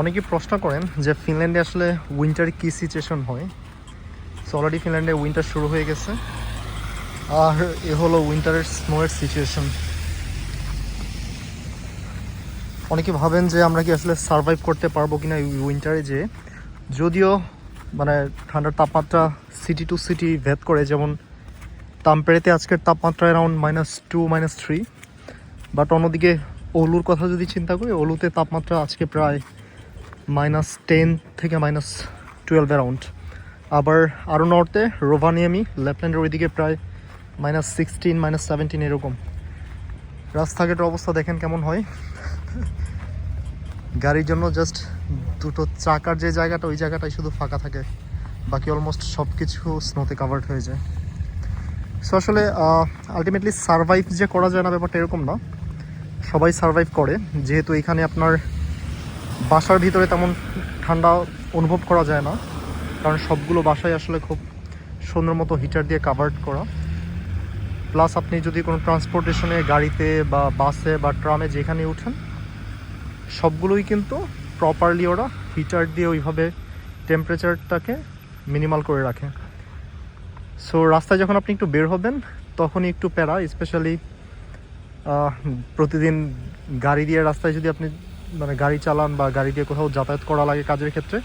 অনেকে প্রশ্ন করেন যে ফিনল্যান্ডে আসলে উইন্টারে কী সিচুয়েশন হয়? সো অলরেডি ফিনল্যান্ডে উইন্টার শুরু হয়ে গেছে। আর এ হলো উইন্টারের স্নোয়ের সিচুয়েশন অনেকে ভাবেন যে আমরা কি আসলে সার্ভাইভ করতে পারব কিনা এই উইন্টারে যে। যদিও মানে ঠান্ডার তাপমাত্রা সিটি টু সিটি ভেদ করে, যেমন তামপেড়েতে আজকের তাপমাত্রা around minus two minus three but অন্যদিকে, ওলুর কথা যদি চিন্তা করি, ওলুতে তাপমাত্রা আজকে প্রায় মাইনাস টেন থেকে মাইনাস টুয়েলভ অ্যারাউন্ড আবার আরও নর্থে রোভানিয়ামি লেফটল্যান্ডের ওইদিকে প্রায় মাইনাস সিক্সটিন মাইনাস সেভেন্টিন এরকম। রাস্তাঘাটের অবস্থা দেখেন কেমন হয়। গাড়ির জন্য জাস্ট দুটো চাকার যে জায়গাটা, ওই জায়গাটাই শুধু ফাঁকা থাকে। বাকি অলমোস্ট সব কিছু স্নোতে কাভার্ড হয়ে যায়। সো আসলে আলটিমেটলি সারভাইভ যে করা যায় না ব্যাপারটা এরকম না। সবাই সারভাইভ করে। যেহেতু এখানে আপনার বাসার ভিতরে তেমন ঠান্ডা অনুভব করা যায় না, কারণ সবগুলো বাসায় আসলে খুব সুন্দর মতো হিটার দিয়ে কাভার্ড করা। প্লাস আপনি যদি কোনো ট্রান্সপোর্টেশনে গাড়িতে বা বাসে বা ট্রামে যেখানে উঠেন, সবগুলোই কিন্তু প্রপারলি ওরা হিটার দিয়ে ওইভাবে টেম্পারেচারটাকে মিনিমাল করে রাখে। সো রাস্তায় যখন আপনি একটু বের হবেন, তখনই একটু প্যারা স্পেশালি প্রতিদিন গাড়ি দিয়ে রাস্তায় যদি আপনি মানে গাড়ি চালান বা গাড়ি দিয়ে কোথাও যাতায়াত করা লাগে কাজের ক্ষেত্রে,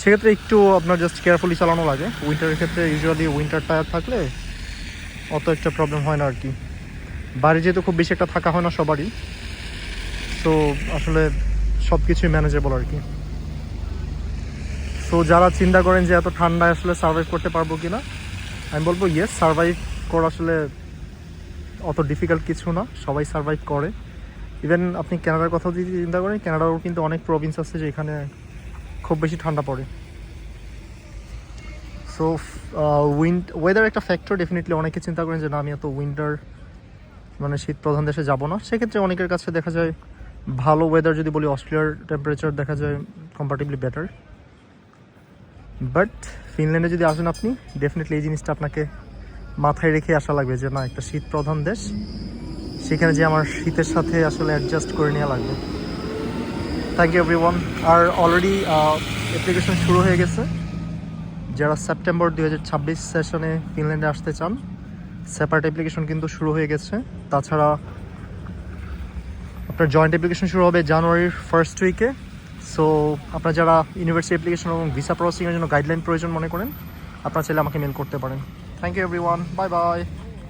সেক্ষেত্রে একটু আপনার জাস্ট কেয়ারফুলি চালানো লাগে। উইন্টারের ক্ষেত্রে ইউজুয়ালি উইন্টার টায়ার থাকলে অত একটা প্রবলেম হয় না আর কি বাড়ি যেহেতু খুব বেশি একটা থাকা হয় না সবারই সো আসলে সব কিছুই ম্যানেজেবল আর কি সো যারা চিন্তা করেন যে এত ঠান্ডায় আসলে সার্ভাইভ করতে পারব কি না আমি বলব ইয়েস সার্ভাইভ করা আসলে অত ডিফিকাল্ট কিছু না। সবাই সার্ভাইভ করে। ইভেন আপনি কানাডার কথা যদি চিন্তা করেন কানাডারও কিন্তু অনেক প্রভিন্স আছে যেখানে খুব বেশি ঠান্ডা পড়ে। সো উইন্ড ওয়েদার একটা ফ্যাক্টর ডেফিনেটলি অনেকে চিন্তা করেন যে না, আমি এত উইন্টার মানে শীত প্রধান দেশে যাব না। সেক্ষেত্রে অনেকের কাছে দেখা যায় ভালো ওয়েদার যদি বলি অস্ট্রেলিয়ার টেম্পারেচার দেখা যায় কম্পারেটিভলি বেটার বাট ফিনল্যান্ডে যদি আসেন আপনি ডেফিনেটলি এই জিনিসটা আপনাকে মাথায় রেখে আসা লাগবে যে না, একটা শীত প্রধান দেশ। সেখানে যে আমার শীতের সাথে আসলে অ্যাডজাস্ট করে নেওয়া লাগবে। থ্যাংক ইউ এভরিওয়ান আর অলরেডি অ্যাপ্লিকেশন শুরু হয়ে গেছে। যারা সেপ্টেম্বর দুই হাজার ছাব্বিশ সেশনে ফিনল্যান্ডে আসতে চান সেপারেট অ্যাপ্লিকেশন কিন্তু শুরু হয়ে গেছে। তাছাড়া আপনার জয়েন্ট অ্যাপ্লিকেশন শুরু হবে জানুয়ারির ফার্স্ট উইকে সো আপনারা যারা ইউনিভার্সিটি অ্যাপ্লিকেশন এবং ভিসা প্রসেসিংয়ের জন্য গাইডলাইন প্রয়োজন মনে করেন, আপনারা চাইলে আমাকে মেল করতে পারেন। Thank you everyone bye bye